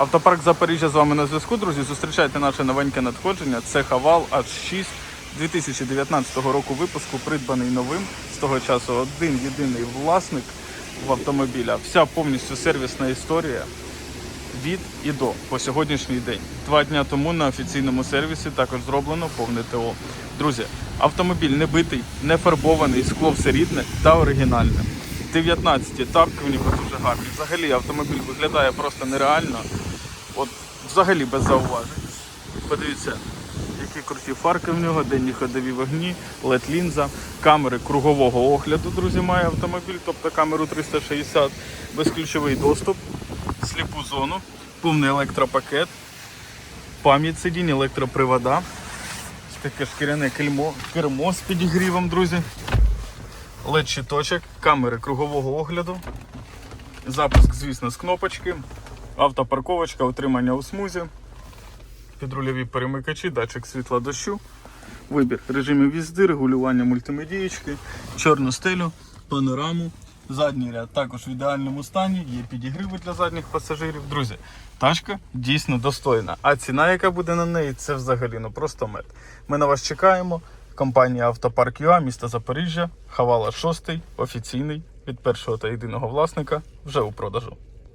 Автопарк Запоріжжя з вами на зв'язку, друзі. Зустрічайте наше новеньке надходження. Це Хавал H6 2019 року випуску, придбаний новим. З того часу один єдиний власник в автомобіля. Вся повністю сервісна історія від і до по сьогоднішній день. Два дня тому на офіційному сервісі також зроблено повне ТО. Друзі, автомобіль не битий, не фарбований, скло все рідне та оригінальне. 19 тапки у нього дуже гарні. Взагалі автомобіль виглядає просто нереально. От взагалі без зауважень. Подивіться, які круті фарки в нього, денні ходові вогні, led лінза, камери кругового огляду, друзі, має автомобіль, тобто камеру 360, безключовий доступ, сліпу зону, повний електропакет, пам'ять сидінь, електропривода, таке шкіряне кермо, кермо з підігрівом, друзі. led щиточок, камери кругового огляду, запуск, звісно, з кнопочки, автопарковочка, утримання у смузі, підрульові перемикачі, датчик світла дощу, вибір режимів їзди, регулювання мультимедієчки, чорну стелю, панораму. Задній ряд також в ідеальному стані, є підігриви для задніх пасажирів. Друзі, тачка дійсно достойна. А ціна, яка буде на неї, це взагалі ну просто мед. Ми на вас чекаємо. Компанія Автопарк ЮА, місто Запоріжжя, Хавала 6, офіційний від першого та єдиного власника вже у продажу.